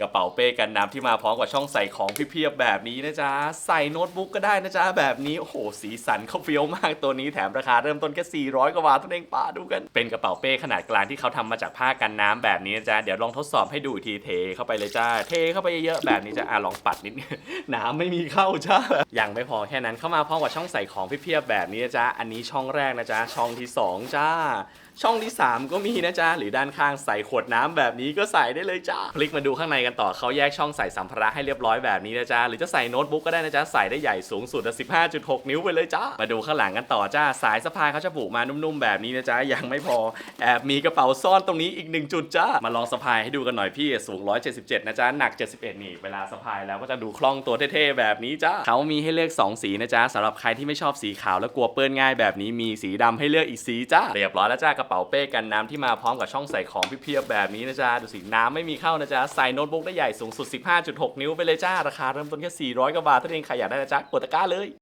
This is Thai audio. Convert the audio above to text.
กระเป๋าเป้กันน้ำที่มาพร้อมกับช่องใส่ของเพียบๆแบบนี้นะจ๊ะ ใส่โน้ตบุ๊กก็ได้นะจ๊ะ แบบนี้ โอ้โห สีสันเขาเฟี้ยวมากตัวนี้แถมราคาเริ่มต้นแค่ 400 กว่าบาทเท่านั้นเองป้าดูกัน เป็นกระเป๋าเป้ขนาดกลางที่เขาทำมาจากผ้ากันน้ำแบบนี้นะจ๊ะ เดี๋ยวลองทดสอบให้ดูทีเทเข้าไปเลยจ้า เทเข้าไปเยอะๆแบบนี้จะอะลองปัดนิดน้ำไม่มีเข้าจ้ายังไม่พอแค่นั้นเข้ามาพร้อมกับช่องใส่ของเพียบๆแบบนี้นะจ๊ะ อันนี้ช่องแรกนะจ๊ะ ช่องที่สองจ้าช่องที่ 3 ก็มีนะจ๊ะ หรือด้านข้างใส่ขวดน้ำแบบนี้ก็ใส่ได้เลยจ้าคลิกมาดูข้างในกันต่อเขาแยกช่องใส่สัมภาระให้เรียบร้อยแบบนี้นะจ๊ะ หรือจะใส่โน้ตบุ๊กก็ได้นะจ๊ะ ใส่ได้ใหญ่สูงสุด15.6 นิ้วไปเลยจ้ามาดูข้างหลังกันต่อจ้า สายสะพายเขาจะผูมานุ่มๆแบบนี้นะจ๊ะ ยังไม่พอ แอบมีกระเป๋าซ่อนตรงนี้อีกหนึ่งจุดจ้า มาลองสะพายให้ดูกันหน่อยพี่ สูง 177 นะจ๊ะ หนัก 71 นี่ เวลาสะพายแล้วก็จะดูคล่องตัวเท่ๆแบบนี้จ้าเขามีให้เลือก 2 สีนะจ๊ะสำหรับใครที่ไม่ชอบสีขาวและกลัวเปื้อนง่ายแบบนี้มีสีดำให้เลือกอีกสีจ้าเรียบร้อยแล้วจ้ากระเป๋าเป้กันน้ำที่มาพร้อมกับช่องใส่ของเพียบๆแบบนี้นะจ๊ะดูสิน้ำไม่มีเข้านะจ๊ะใส่โน้ตบุ๊กได้ใหญ่สูงสุด 15.6 นิ้วไปเลยจ้าราคาเริ่มต้นแค่ 400กว่าบาทถ้าเองใครอยากได้นะจ๊ะกดตะกร้าเลย